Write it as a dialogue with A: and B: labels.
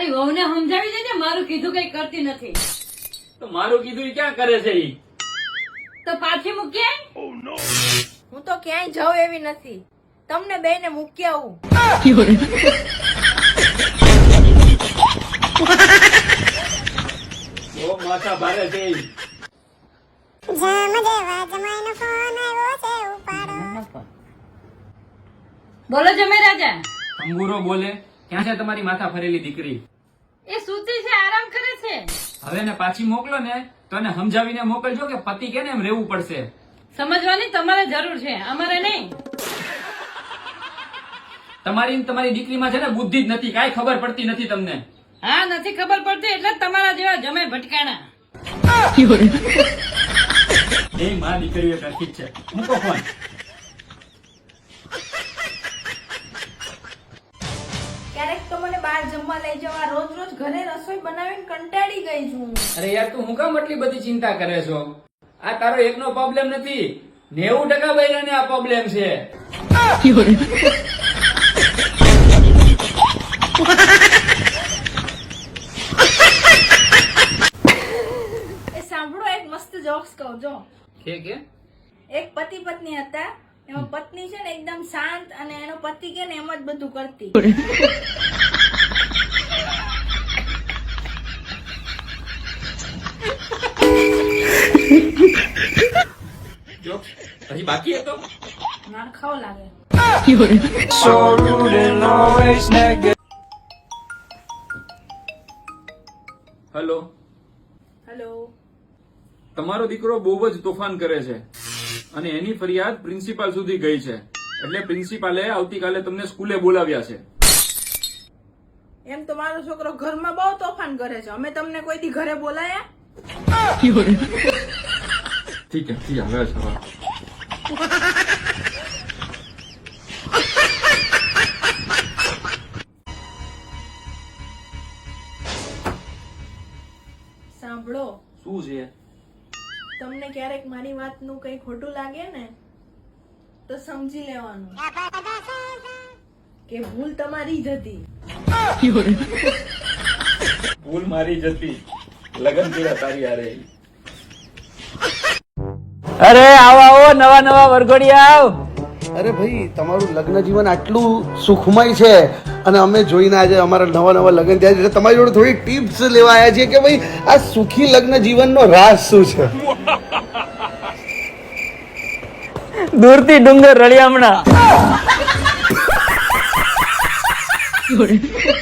A: તારી વહુને સમજાવી દેજે મારું કીધું કઈ કરતી નથી.
B: તો મારું કીધું ઈ ક્યાં કરે છે ઈ?
A: તો પાછી મૂકીએ
C: હું તો ક્યાંય જાઉં એવી નથી. તમને બેને મૂકી આવું.
B: બહુ માથા ભારે છે ઈ.
A: બોલો જમે રાજા.
B: અંગુરો બોલે. ક્યાં છે તમારી માથા ફરેલી દીકરી?
A: એ સૂતી છે આરામ કરે છે.
B: હવે ને પાછી મોકલો ને તો એને સમજાવીને મોકલજો કે પતિ કેને એમ રહેવું પડશે.
A: સમજવાની તમારે જરૂર છે અમારે નહીં.
B: તમારી ને તમારી દીકરીમાં છે ને બુદ્ધિ જ નથી કાંઈ ખબર પડતી નથી તમને.
A: હા નથી ખબર પડતી એટલે જ તમારા જેવા જમે ભટકાણા.
B: એ માં દીકરીઓ જ છે. મૂકો ફોન
C: તો મને બહાર જમવા લઈ જવા રોજ રોજ ઘરે રસોઈ બનાવીને કંટાળી ગઈ છું
B: અરે યાર તું હું કામ આટલી બધી ચિંતા કરે છો? આ તારો એકનો પ્રોબ્લેમ નથી. નેવું ટકા બૈરાને આ પ્રોબ્લેમ છે.
C: એ સાંભળો એક મસ્ત જોક્સ કહું જો.
B: કે કે?
C: એક પતિ પત્ની હતા એમાં પત્ની છે ને એકદમ શાંત અને એનો પતિ કે ને એમ જ બધું કરતી.
B: હજી બાકી હતો?
C: માર ખાવ લાગે.
B: હેલો.
C: હેલો.
B: તમારો દીકરો બહુ જ તોફાન કરે છે અને એની ફરિયાદ પ્રિન્સિપાલ સુધી ગઈ છે. એટલે પ્રિન્સિપાલે આવતીકાલે તમને સ્કૂલે બોલાવ્યા છે.
C: એમ તો મારો છોકરો ઘરમાં બહુ તોફાન કરે છે. અમે તમને કોઈ દી ઘરે બોલાયા?
B: ઠીક છે ઠીક હવે
C: સાંભળો.
B: શું છે?
C: તમને ક્યારેક મારી વાતનું કઈ ખોટું લાગે ને તો સમજી લેવાનું. કે ભૂલ તમારી જ હતી.
B: ભૂલ મારી જ હતી. લગન કર્યા તારી હારે?
D: અરે આવો આવો નવા નવા વરઘોડી આવ.
E: અરે ભાઈ તમારું લગ્ન જીવન આટલું સુખમય છે અને અમે જોઈને આજે અમારા નવા નવા લગ્ન થયા છે. એટલે તમારી જોડે થોડી ટિપ્સ લેવા આવ્યા છીએ કે ભાઈ આ સુખી લગ્ન જીવનનો રાસ શું છે?
D: દૂરથી ડુંગર રળિયામણા.